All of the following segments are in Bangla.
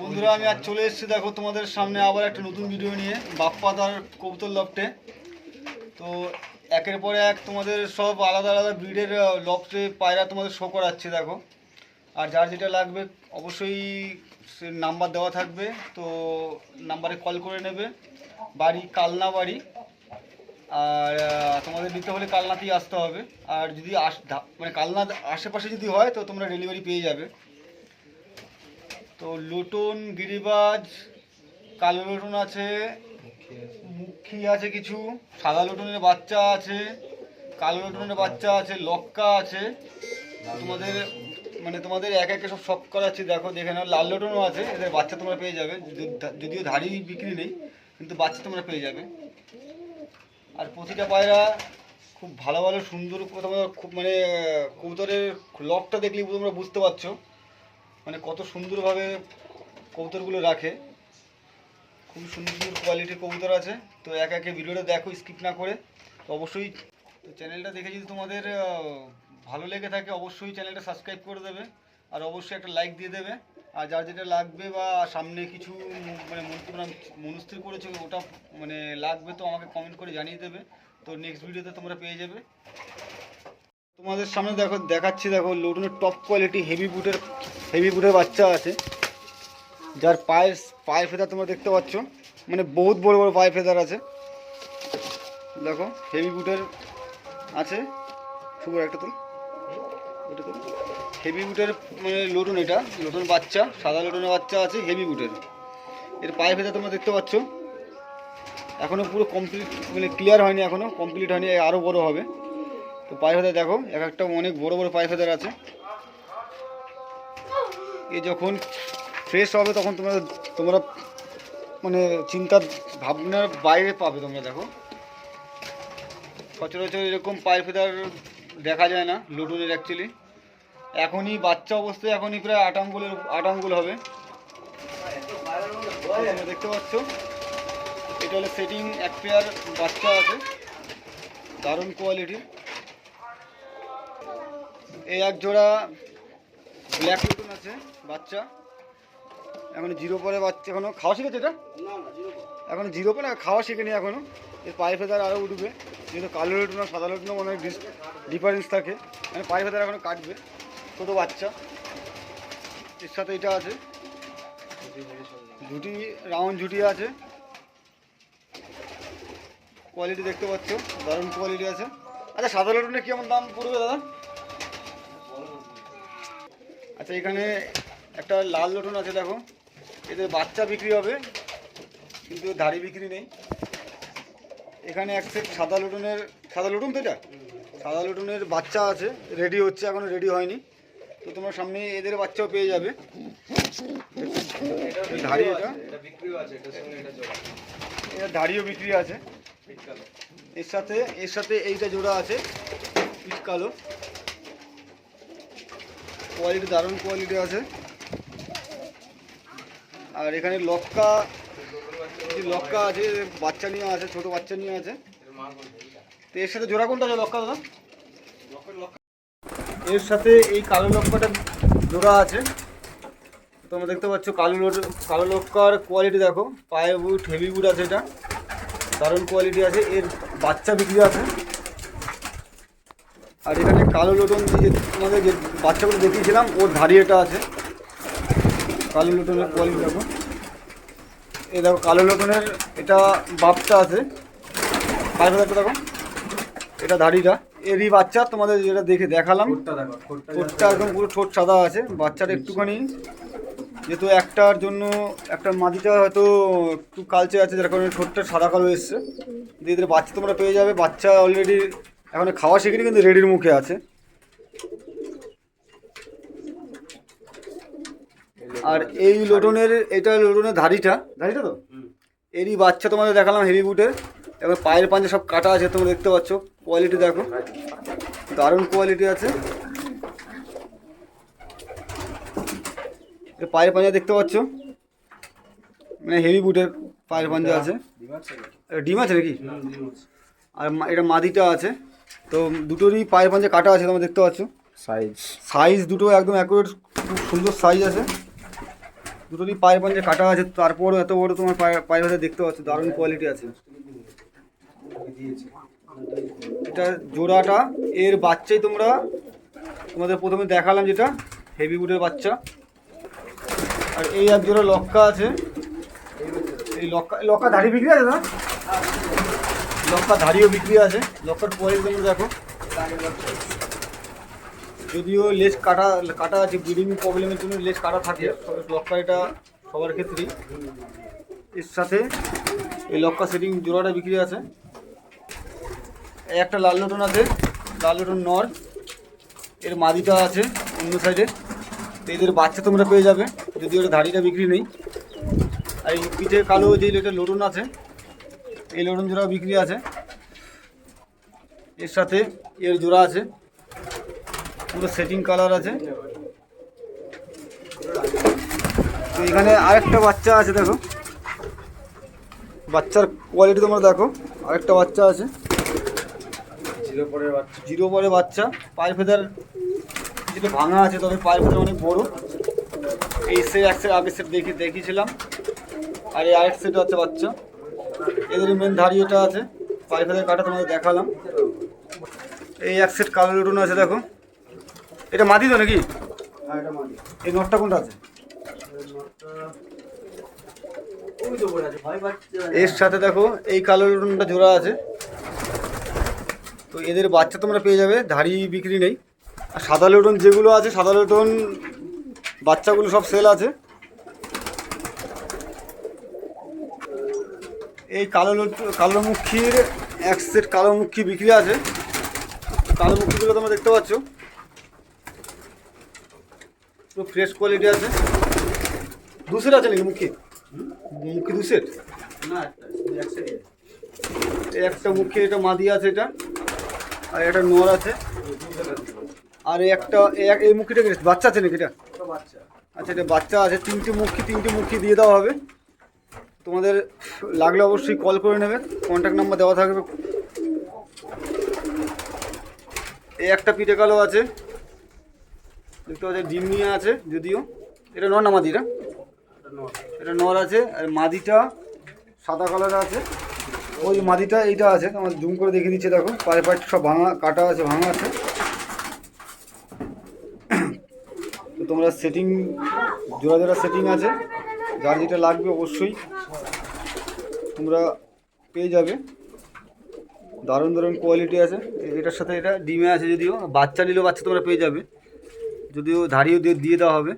বন্ধুরা, আমি আজ চলে এসেছি, দেখো তোমাদের সামনে আবার একটা নতুন ভিডিও নিয়ে, বাপ্পাদার কবুতর লফটে। তো একের পরে এক তোমাদের সব আলাদা আলাদা ব্রিডের লফটে পায়রা তোমাদের শো করাচ্ছে, দেখো। আর যার যেটা লাগবে, অবশ্যই সে নাম্বার দেওয়া থাকবে, তো নাম্বারে কল করে নেবে। বাড়ি কালনা বাড়ি আর তোমাদের দিতে হলে কালনাতেই আসতে হবে। আর যদি আস মানে কালনা আশেপাশে যদি হয়, তো তোমরা ডেলিভারি পেয়ে যাবে। তো লুটন, গিরিবাজ, কালো লুটন আছে, মুখী আছে কিছু, সাদা লুটনের বাচ্চা আছে, কালো লুটনের বাচ্চা আছে, লক্কা আছে। তোমাদের মানে তোমাদের এক একে সব শখ করাচ্ছি, দেখো, দেখে নাও, লাল লুটনও আছে, এদের বাচ্চা তোমরা পেয়ে যাবে যদি- যদিও ধাড়ি বিক্রি নেই, কিন্তু বাচ্চা তোমরা পেয়ে যাবে। আর প্রতিটা পায়রা খুব ভালো ভালো, সুন্দর তোমরা খুব মানে কবুতরের লকটা দেখলেই তোমরা বুঝতে পারছ। মানে কত সুন্দরভাবে কবুতরগুলো রাখে। খুব সুন্দর সুন্দর কোয়ালিটির কবুতর আছে। তো এক একে ভিডিওটা দেখো স্কিপ না করে। তো অবশ্যই তো চ্যানেলটা দেখে যদি তোমাদের ভালো লেগে থাকে, অবশ্যই চ্যানেলটা সাবস্ক্রাইব করে দেবে। আর অবশ্যই একটা লাইক দিয়ে দেবে। আর যার যেটা লাগবে বা সামনে কিছু মানে মন- মনস্থির করেছ, ওটা মানে লাগবে তো আমাকে কমেন্ট করে জানিয়ে দেবে। তো নেক্সট ভিডিওতে তোমরা পেয়ে যাবে। তোমাদের সামনে দেখো, দেখাচ্ছি দেখো লোটনের টপ কোয়ালিটি হেভি বুটের হেভি বুটের বাচ্চা আছে। যার পায়ের পায়ের ফেদার তোমরা দেখতে পাচ্ছ। মানে বহুত বড় বড় পায়ে ফেদার আছে। দেখো হেভি বুটের আছে। শুভ একটা তুল। ওটা তুল। হেভি বুটের মানে লোটন এটা। লোটন বাচ্চা, সাদা লোটনের বাচ্চা আছে হেভি বুটের এর। পায়ে ফেদার তোমরা দেখতে পাচ্ছ। এখনও পুরো কমপ্লিট মানে ক্লিয়ার হয়নি এখনও কমপ্লিট হয়নি আরও বড় হবে। তো পায়ে ফেদার দেখো, এক একটা অনেক বড় বড় পায়ে ফেদার আছে। এ যখন ফ্রেশ হবে, তখন তোমরা তোমরা মানে চিন্তার ভাবনার বাইরে পাবে তোমরা, দেখো। সচরাচর এরকম পায়ের ফেদার দেখা যায় না লুটুনের অ্যাকচুয়ালি এখনই বাচ্চা অবস্থায় এখনই প্রায় আট আঙ্গুলের, আট আঙ্গুল হবে। দেখতে পাচ্ছ, এটা হলো সেটিং এক পেয়ার বাচ্চা আছে, দারুণ কোয়ালিটির এই এক জোড়া ব্ল্যাক লুটন আছে বাচ্চা। এখন জিরো পরে বাচ্চা এখনও। খাওয়া শিখেছে এটা? এখন জিরো পরে খাওয়া শিখেনি এখনও। এর পায়ে ফেদার আরও উঠবে। যেহেতু কালো লুটন আর সাদা লুটনও অনেক ডিফারেন্স থাকে। মানে পায়ে ফেদার এখনও কাটবে। ছোটো বাচ্চা। এর সাথে এটা আছে। ঝুটি রাউন্ড ঝুটি আছে। কোয়ালিটি দেখতে পাচ্ছ। দারুণ কোয়ালিটি আছে। আচ্ছা সাদা লুটনের কেমন দাম পড়বে দাদা? আচ্ছা এখানে একটা লাল লটন আছে দেখো। এদের বাচ্চা বিক্রি হবে কিন্তু ধাড়ি বিক্রি নেই। এখানে এক সেট সাদা লটনের সাদা লটন তো এটা? সাদা লটনের বাচ্চা আছে রেডি হচ্ছে এখনও রেডি হয়নি। তো তোমার সামনে এদের বাচ্চাও পেয়ে যাবে। ধাড়ি এটা। এটা ধাড়িও বিক্রি আছে। এর সাথে এর সাথে এইটা জোড়া আছে পিচ কালো। কোয়ালিটি, দারুণ কোয়ালিটি আছে। আর এখানে লক্কা লক্কা আছে, বাচ্চা নিয়ে আছে, ছোট বাচ্চা নিয়ে আছে। তো এর সাথে জোড়া কোনটা আছে, লক্কা দাদা? এর সাথে এই কালো লক্কাটা জোড়া আছে। তোমরা দেখতে পাচ্ছ কালো কালো লক্কার কোয়ালিটি দেখো। পায়ে বুট, হেভি বুট আছে এটা। দারুণ কোয়ালিটি আছে। এর বাচ্চা বিক্রি আছে। আর এখানে কালো লোটন যে তোমাদের যে বাচ্চাগুলো দেখিয়েছিলাম ওর ধারি এটা আছে। কালো লোটনের কোয়ালিটি দেখো। এই দেখো কালো লোটনের এটা বাপটা আছে। ফাইভ হাজারটা দেখো। এটা ধাড়িটা। এরই বাচ্চা তোমাদের যেটা দেখে দেখালাম। ঠোঁটটা একদম পুরো ঠোঁট সাদা আছে। বাচ্চাটা একটুখানি যেহেতু একটার জন্য একটা মাদিটা হয়তো একটু কালচে আছে যার কারণে ঠোঁটটা সাদা কালো এসছে। দিয়ে এদের বাচ্চা তোমরা পেয়ে যাবে। বাচ্চা অলরেডি এখন খাওয়া শিখিনি কিন্তু রেডির মুখে আছে। আর এই লোটনের এটা লোটনের ধাড়িটা। ধাড়িটা তো? এরই বাচ্চা তোমাদের দেখালাম হেভি বুটের এবার পায়ের পাঞ্জা সব কাটা আছে তোমরা দেখতে পাচ্ছ। কোয়ালিটি দেখো। দারুণ কোয়ালিটি আছে। পায়ের পাঞ্জা দেখতে পাচ্ছ? মানে হেভি বুটের পায়ের পাঞ্জা আছে। ডিম আছে নাকি? আর এটা মাদিটা আছে। তো দুটোরই পায়ের পাঞ্জা কাটা আছে তোমরা দেখতে পাচ্ছ। সাইজ সাইজ দুটো একদম অ্যাকুরেট খুব সুন্দর সাইজ আছে। দুটোরই পায়ের পাঞ্জে কাটা আছে তারপরও এত বড় তোমার পায়ের পায়ের হাতে দেখতে পাচ্ছ দারুণ কোয়ালিটি আছে। এটা জোড়াটা এর বাচ্চাই তোমরা তোমাদের প্রথমে দেখালাম যেটা হেভি বুটের বাচ্চা। আর এই এক জোড়া লক্কা আছে। এই লক্কা লক্কা ধাড়ি বিক্রি আছে না লক্কা ধাড়িও বিক্রি আছে। লক্কার কোয়ালিটি তোমরা দেখো। যদিও লেজ কাটা কাটা আছে ব্রিডিং প্রবলেমের জন্য লেজ কাটা থাকে, তবে লক্কা এটা সবার ক্ষেত্রেই। এর সাথে এই লক্কা সেটিং জোড়াটা বিক্রি আছে। একটা লাল লটন আছে, লাল লটন নর। এর মাদিটা আছে অন্য সাইডে এদের বাচ্চা তোমরা পেয়ে যাবে যদি ওটা ধাড়িটা বিক্রি নেই। আর এই পিঠে কালো যে এটা লটন আছে এই লটন জোড়া বিক্রি আছে। এর সাথে এর জোড়া আছে। পুরো সেটিং কালার আছে। তো এখানে আরেকটা বাচ্চা আছে দেখো। বাচ্চার কোয়ালিটি তোমরা দেখো। আরেকটা বাচ্চা আছে। জিরো পরের বাচ্চা। জিরো পরে বাচ্চা। পায়ের ফেদার যেটা ভাঙা আছে তবে পায়ের ফেদার অনেক বড়। এই সে এক সেট আগের সেট দেখি দেখিয়েছিলাম। আর এই আরেক সেট আছে বাচ্চা। এদের মেন ধাড়ি এটা আছে পাইপের কাটা তোমাদের দেখালাম। এই এক সেট কালো লুটুন আছে দেখো। এটা মাটি তো নাকি? হ্যাঁ এই নটটা কোনটা আছে? এর সাথে দেখো এই কালো লুটনটা জোড়া আছে। তো এদের বাচ্চা তোমরা পেয়ে যাবে ধাড়ি বিক্রি নেই। আর সাদা লুটন যেগুলো আছে সাদা লুটন বাচ্চাগুলো সব সেল আছে। এই কালো লুট- কালো মুখির এক সেট কালো মুখী বিক্রি আছে। কালো মুখিগুলো তোমরা দেখতে পাচ্ছ। পুরো ফ্রেশ কোয়ালিটি আছে। দু সেট আছে নাকি মুখী? মুখী দু সেট? না একটা একটা মুখে এটা মাদি আছে এটা আর এটা নোয়ার আছে। আর একটা এই এক- এই মুখিটা কি বাচ্চা আছে নাকি এটা বাচ্চা। আচ্ছা এটা বাচ্চা আছে। তিনটে মুখি তিনটে মুখি দিয়ে দেওয়া হবে। তোমাদের লাগলে অবশ্যই কল করে নেবে। কন্ট্যাক্ট নাম্বার দেওয়া থাকবে। এই একটা পিঠে কালো আছে। দেখতে পাচ্ছি, ডিম নিয়ে আছে যদিও। এটা নর না মাদিটা এটা এটা নর আছে, আর মাদিটা সাদা কালার আছে। ওই মাদিটা, এইটা আছে, তোমার জুম করে দেখে দিচ্ছে, দেখো। পায়ে পায়ে সব ভাঙা, কাটা আছে, ভাঙা আছে। তোমরা সেটিং জোড়া জোড়া সেটিং আছে। যার যেটা লাগবে অবশ্যই। তোমরা পেয়ে যাবে। দারুণ দারুণ কোয়ালিটি আছে। এটার সাথে এটা ডিমে আছে যদিও, বাচ্চা নিলেও বাচ্চা তোমরা পেয়ে যাবে। যদিও ধাড়িও দিয়ে দিয়ে দেওয়া হবে।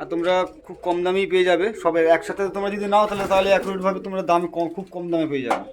আর তোমরা খুব কম দামেই পেয়ে যাবে। সবাই একসাথে তোমরা যদি নাও তাহলে তাহলে অ্যাকুরেটভাবে তোমরা দাম কম খুব কম দামে পেয়ে যাবে।